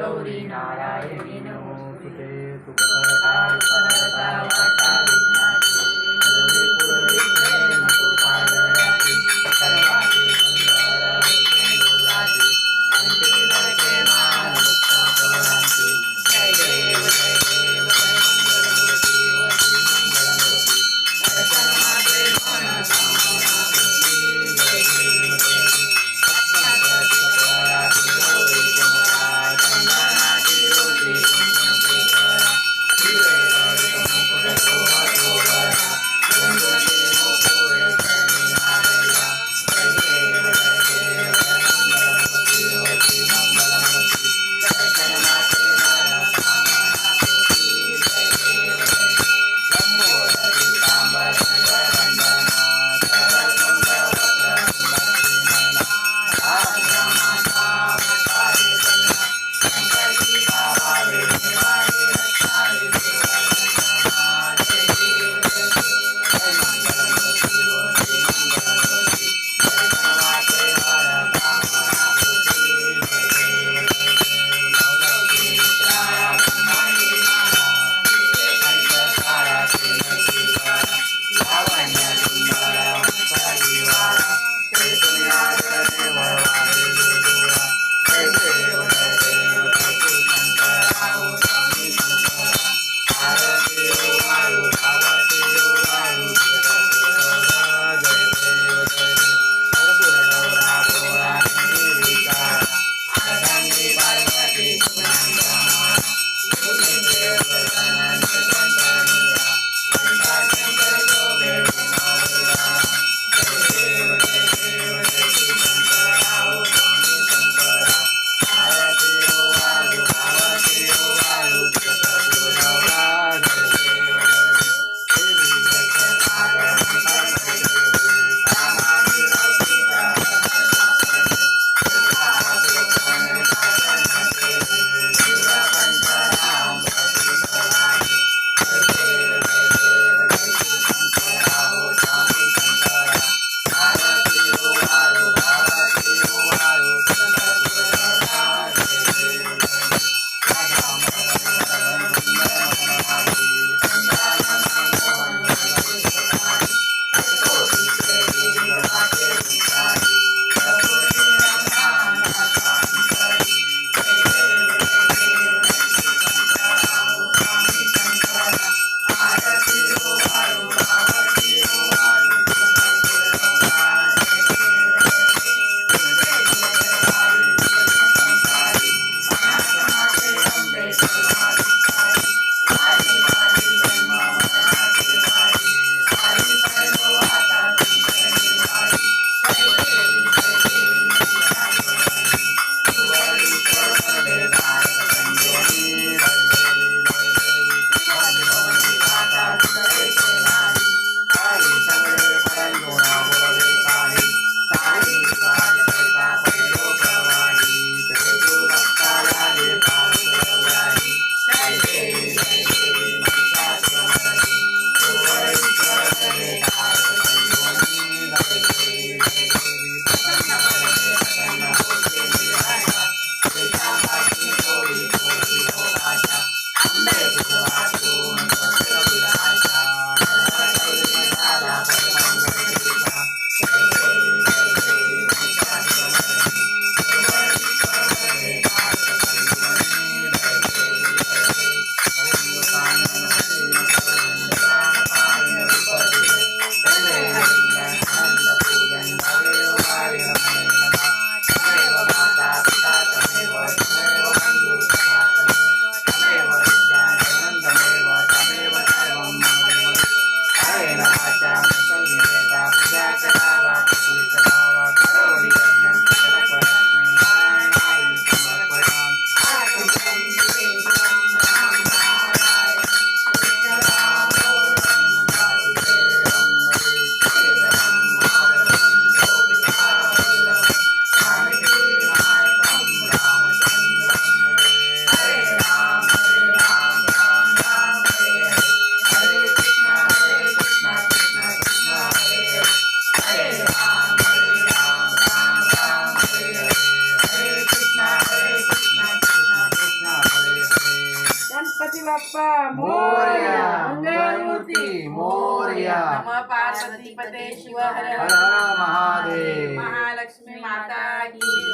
गौरी नारायणी नमोस्तुते सुखकर्ता उपहर्ता वाटा विघ्ना बाप्पा मोरया मंगळमूर्ती मोरया. नम पार्वती पते शिव हर. हर हर महादेव. महालक्ष्मी माता की.